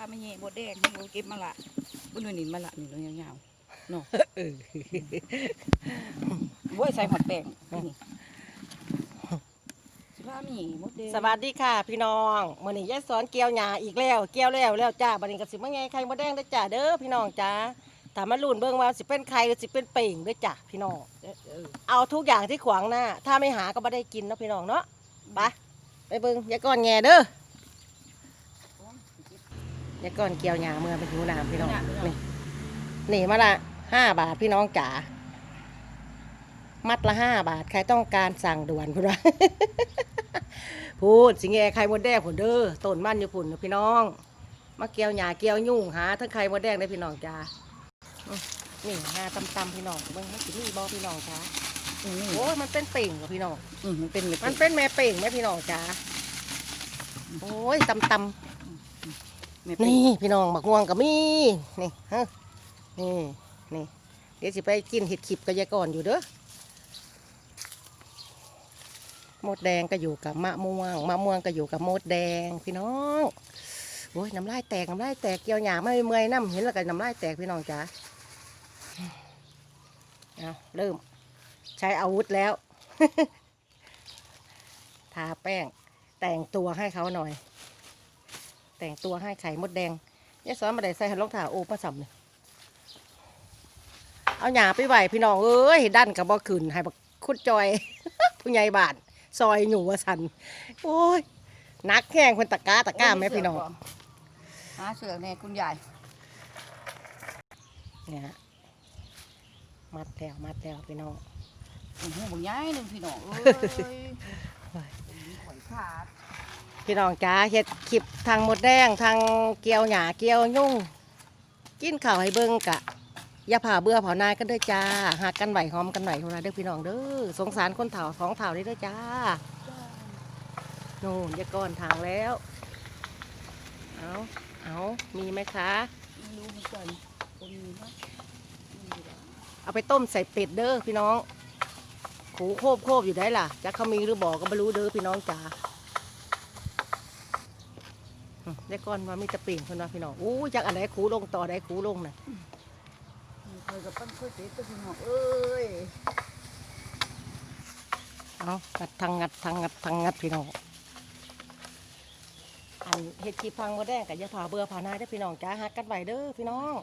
าไม่เงี้ยบดแดงนี่เก็บมาละบนหน่วยนินมาละนี่เรายาวๆเนาะเออโว้ยใส่หอดแป้งนี่สิพามีบดแดงสวัสดีค่ะ พี่น้องมื้อนี้ยายสอนเกี่ยวหญ้าอีกแล้วเกี่ยวแล้วแล้วจ้าบัดนี้ก็สิมาไงไข่มดแดงเด้อจ้าเด้อพี่น้องจ้าถามมาลุ้นเบิ่งว่าสิเป็นไข่หรือสิเป็นเป่งเด้อจ้าพี่น้องเออเออเอาทุกอย่างที่ขวางหน้า ถ้าไม่หาก็ไม่ได้กินเนาะพี่น้องเนาะไปไปเบิ่งยายก่อนแง่เด้อ ยายก่อนเกี่ยวหญ้าเมื่อไปหิวน้ำพี่น้อง นี่ นี่มาละห้าบาทพี่น้องจ๋า มัดละห้าบาท ใครต้องการสั่งด่วนพุ่นวะพูดสิงแงไข่มดแดงผุนเด้อต้นมันอยู่ผุนนะพี่น้อง มาเกี่ยวหญ้าเกี่ยวยุ่งหาทั้งไข่มดแดงได้พี่น้องจ้าอื้อนี่หาตำๆพี่น้องเบิ่งมันสิมีบ่พี่น้องจ้าอืมโอ้ยมันเป็นเป่งเหรอพี่น้องอืมมันเป็นแบบมันเป็นแม่เป่งแม่พี่น้องจ้าโอ้ยตำต แม่ำเป็นี่พี่น้องบักม่วงก็มีนี่ฮะนี่นี่เดี๋ยวสิไปกินเห็ดขิบกับยาก่อนอยู่เด้อมดแดงก็อยู่กับมะม่วงมะม่วงก็อยู่กับมดแดงพี่น้องโอ้ยน้ำลายแตกน้ำลายแตกเกี่ยวหยาไม่เมื่อยน้ำเห็นแล้วก็น้ำลายแตกพี่น้องจ้าเอาเริ่มใช้อาวุธแล้ว ทาแป้งแต่งตัวให้เขาหน่อย แต่งตัวให้ไข่มดแดงยายสอนมาได้ใส่รองเท้าโอ้ประสำเลยเอาหยาไปไหวพี่น้องเอ้ยดันกับบ่ขึ้นให้บักคุดจอย ผู้ใหญ่บ้านซอยหนูว่าสันโอ้ยนักแห้งคนตะกร้าตะกร้าไหมพี่น้องหาเสือแน่คุณยายเนี่ยฮะมัดแล้วมัดแล้วพี่น้องโอ้โหบางย้ายหนึ่งพี่น้องเอ้ยข่อยขาด พี่น้องจ้าเฮ็ดคลิปทางหมดแดงทางเกี่ยวหยาเกี่ยวยุ่ง กินข้าวให้เบิ่งกะอย่าผ่าเบื่อเผานายกันเด้อจ้าหักกันไหวหอมกันไหวเท่านั้นเด้อพี่น้องเด้อสงสารคนเฒ่าท้องเฒ่านี่เด้อจ้าโน่นยาก้อนทางแล้ว เอาเอามีไหมคะไม่รู้เหมือนกันคงมีมั้ยมีเหรอเอาไปต้มใส่เป็ดเด้อพี่น้องขูโคบโคบอยู่ได้ล่ะจักเขามีหรือบอกก็ไม่รู้เด้อพี่น้องจ้า อืมยายก้อนว่ามีแตะปิ่งคนว่าพี่น้องอู้จักอันไหนขูลงต่อได้ขูลงน่ะเคยกับปั้นเคยเตะตัวพี่น้องเอ้ยเอางัดทางงัดทางงัดทางงัดพี่น้องอันเห็ดชีพังมดแดงกับยาผาเบื่อผ่านายเด้อพี่น้องจ้าฮักกันไหวเด้อพี่น้อง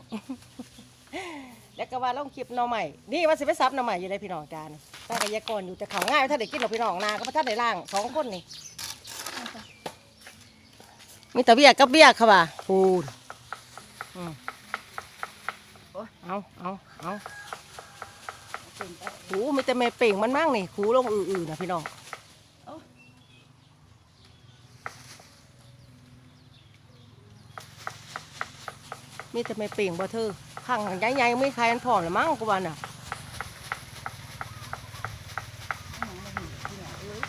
แล้วก็ว่าลงคลิปหน่อใหม่นี่ว่าสิไปซับหน่อใหม่อยู่ในพี่น้องจานแต่กับยากรอยู่แต่เขาง่ายถ้าได้กินหรอกพี่น้องนาก็บ่ทันได้ล่างสองคนนี่ มีแต่เบี้ยกับเบี้ยค่ะว่ะพูนอืมเอาเอาเอาเป็นไปหูมีแต่แม่เป่งมันมั่งนี่ขูลงอือๆนะพี่น้องมีแต่ไม่เปล่งบ่เธอข้างใหญ่ๆไม่ใครอันผอมละมั้งกูว่าน่ะ พี่น้องเอ้ย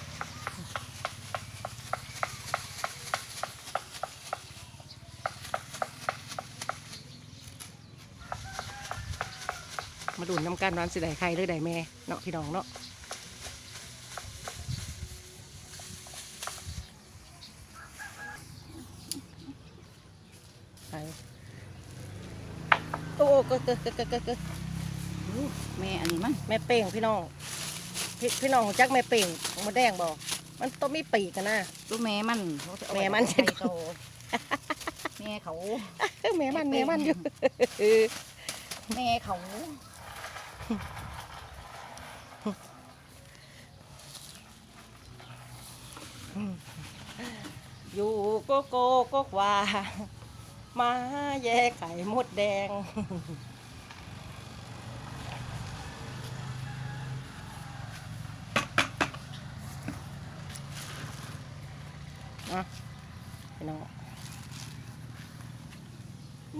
มาดูน้ำกันร้านสิได้ใครหรือได้แม่เนาะพี่น้องเนาะไปโอ้ก็ก็ก็ก็ก็แม่อันนี้มั้งแม่เป่งพี่น้องพี่พี่น้องรู้จักแม่เป่งมาแดงบอกมันต้องมีปีกกันนะตัวแม่มันเขาจะเอาแม่มันไว้ให้เขาแม่เขาเอ้ยแม่มันแม่มันอยู่แม่เขา อยู่โกโก้โกกว่า มาแย่ไข่มดแดง นะพี่น้อง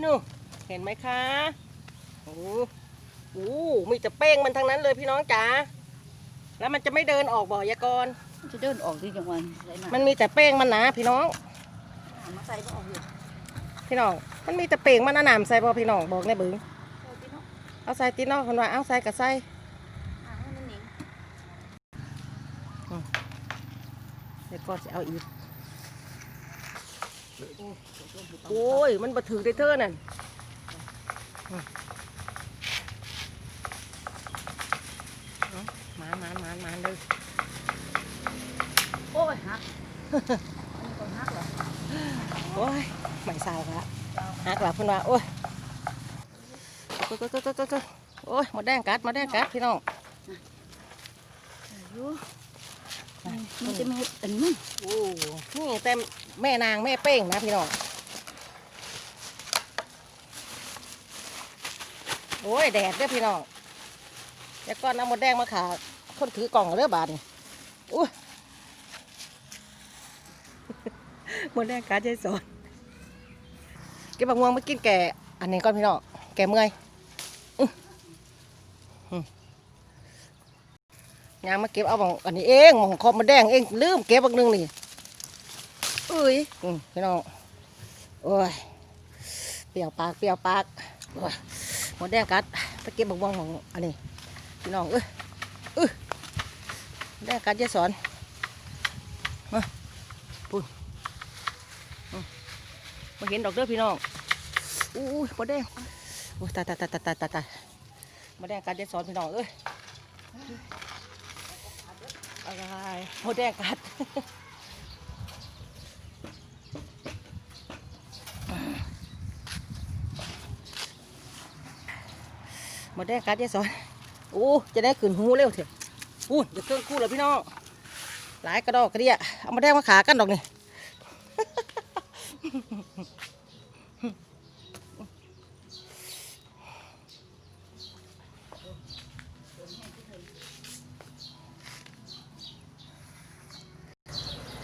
นู่เห็นไหมคะ โอ้ โหมีแต่เป้งมันทั้งนั้นเลยพี่น้องจ๋าแล้วมันจะไม่เดินออกบ่อยากรมันจะเดินออกที่จังหวัดไรนะมันมีแต่เป้งมันนะพี่น้องมาใส่ก็ออกอยู่พี่น้องมันมีแต่เป่งมันเอาหนามใส่บ่พี่น้องบอกในบึงเอาที่เนาะเอาใส่ตีนอกคนว่าเอาใส่กับใส่อ่าให้มันหนิงเดี๋ยวก็จะเอาอีกโอ้ยมันบะถือได้เท่านั่นหมานห มาเลย โอ้ยหักอันนี้ก็หักเหรอโอ้ยไม่สาวละหักหลับพิ่นว่าโอ้ยโอ้ยหมดแดงกัดหมดแดงกัดพี่น้องมันจะมีอันนี้โอ้นี่แต่แม่นางแม่เป้งนะพี่น้องโอ้ยแดดเด้อพี่น้องเดี๋ยวก่อนเอาหมดแดงมาขา คนถือกล่องเรือบาดนี่อุ้ยหมดแดงกัดใจสอนเก็บบักม่วงมากินแก่ อันนี้ก่อนพี่น้องแก่เมื่อยยางมาเก็บเอาบังอันนี้เองหมองคอมมาแดงเองลืมเก็บบักนึงนี่เอ้ยพี่น้องโอ้ยเปรี้ยวปากเปรี้ยวปากโอ้ยหมดแดงกัดไปเก็บบักม่วงของอันนี้พี่น้องเอ้ยเอ้ย หมดแดงกัดยายสอนมาปุ่นมาเห็นดอกเด้อพี่น้องอู้ยมดแดงโอ้ตายตายตายตายตายตายตามดแดงกัดยายสอนพี่น้องเอ้ยอะไรโมแดงกัดมดแดงกัดยายสอนโอ้จะได้ขึ้นหูเร็วเถอะ อู้เดี๋ยวเครื่องคู่แล้วพี่น้องหลายกระดอกกระเดียเอามาแดงมาขากันดอกนี่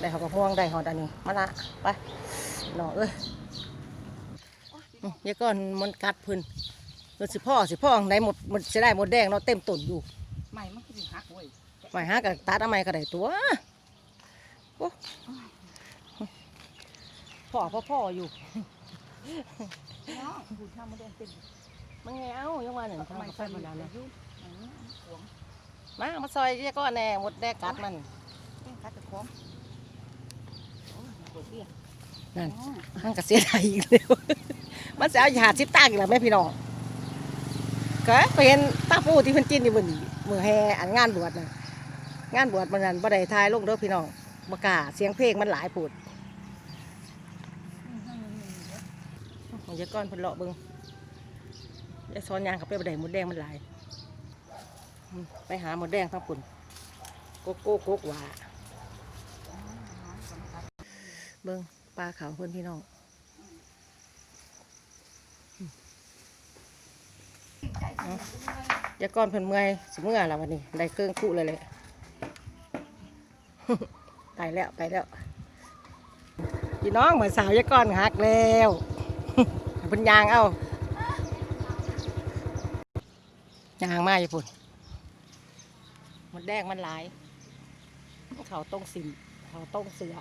ได้หอมม่วงได้หอดอันนี้มาละไปหน่อเอ้ยเดี๋ยก่อนมันกัดพื้นมันสิพ่อสิพ่อไหนหมดมันจะได้หมดแดงเนาะเต็มต้นอยู่ ใหม่มันก็สิหักเว้ยไม่หากับตัดเอาไม้ก็ได้ตัวโอ้พ่อพ่อพ่ออยู่เนาะผู้ชายมาแดงเป็นมันไงเอ้ายังว่าหนึ่งทำทำไมไมไฟไฟมัมันนดัดันนเลเลยยยุ่งหวงมาเอามาซอยเดี๋ยวก่อนแน่หมดแดงกัดมันเองคัดจะคล้องโอ้ยปวดเบี้ยนั่นอ๋อหังกระเสียดายอีกแล้วมันจะเอาหาสิบตางอีกแล้วแม่พี่น้องก็ไปเห็นตาปูที่เพิ่นจินอยู่บนนี้ มือแฮอันงานบวชน่ะงานบวชมันนั่นบ่ได้ทายลงเด้อพี่น้องบ่กล้าเสียงเพลงมันหลายปูดเดี๋ยก่อนเพิ่นเลาะเบิ่งยายซ้อนยางกับไปบ่ได้หมดแดงมันหลาย ไปหาหมดแดงทั้งปุ่นโกโก้โกกหว่าเบิ่งปลาขาวเพิ่นพี่น้อง ยาก้อนเพิ่นเมื่อยสิเมื่อแล้ววันนี้ได้เครื่องคู่เลยเลยไปแล้วไปแล้วพี่น้องเหมือนสาวยาก้อนหักแล้วเพิ่นยางเอายางมาอยู่พุ่นมันแดงมันหลาย เขาต้งสิมเขาต้งเสือ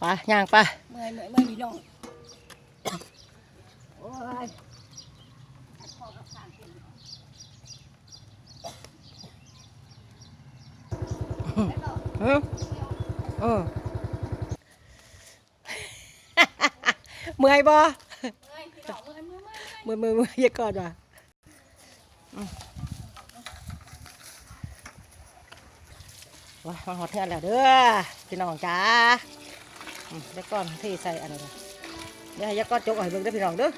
ไปย่างไปเมื่อยเมื่อยเมื่อยพี่น้อง เออเออเมื่อยบ่เมื่อยพี่องเมื่อยเมื่อยเมื่อยมือมือมืออย่าก่อนว่ะว้ามาหอดเทือนแล้วเด้อพี่น้องจ้าอืมแล้วก่อนที่ใส่อันนี้เดี๋ยวยาก้อนจกให้เบิ่งเด้อพี่น้องเด้อ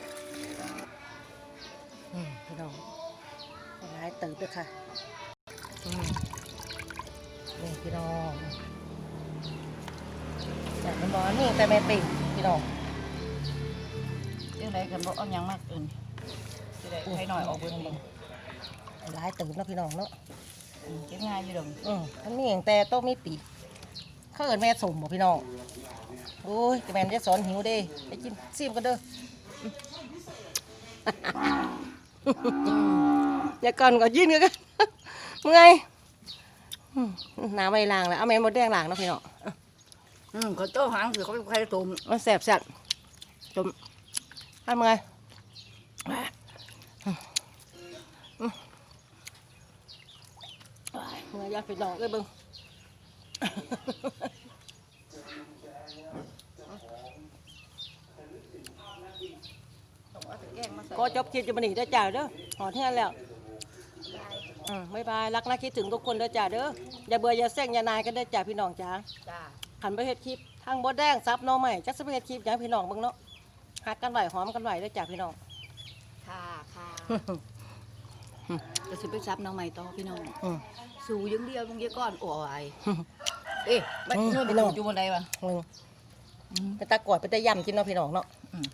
พี่น้องหลายเติบเด้อค่ะ พี่น้องแต่มันบอกนี่แต่แม่ปิ่งพี่น้องเรื่องใดกันบ่เอาหยังมากอื่นจะได้ให้หน่อยออกเบิ่งเบิ่งหลายตื่นเนาะพี่น้องเนาะอืมเก็บง่ายอยู่ดอกอืมอันนี้อย่างแต่โต้องมีปีกเขาเอินแม่สมบ่พี่น้องโอ้ยแม่นจะสอนหิวเด้ไปกินซิมกันเด้ออืมอย่าก่อนก็ยินกันเมื่อยอืม น้ำใบลางแล้วเอาแม่หมดแดงลางเนาะพี่น้องอืมเขาโต้หางคือเขาเป็นใครตุ่มมันแสบแสบจมทำไงอืมอืมเมื่อยอยากไปน้องเอ้ยเบิ่งต้องเอาแต่แกงมาใส่ก็จบคลิปจะมาหนีได้อจ้าเด้อหอดแท้แล้ว อืมบ๊ายบายรักนะคิดถึงทุกคนเด้อจ้าเด้ออย่าเบื่ออย่าเซ็งอย่านายกันเด้อจ้าพี่น้องจ้าจ้าขันไปเฮ็ดคลิปทางบดแดงซับหน้องใหม่จักสิไปเฮ็ดคลิปหยังพี่น้องเบิ่งเนาะหักกันไหวหอมกันไหวเด้อจ้าพี่น้องค่ะค่ะจะสิไปซับน้องใหม่ต่อพี่น้องอืม สู่อยังเดียวมึงเดียวก่อนโอ้ยเอ๊ะมันอืมนู่นพี่น้อง อยู่บนใดวะอืมอืม ไปตะกรวดไปตะย่ำกินเนาะพี่น้องเนาะอืม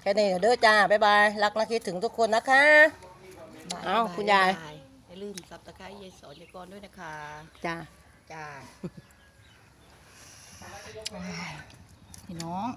แค่นี้เด้อจ้าบ๊ายบายรักนะคิดถึงทุกคนนะคะบายเอ้าบคุณยายบอย่า ลืมซับตะไคร้ยายสอนยายกรด้วยนะคะ จ้าจ้าพี่น้อง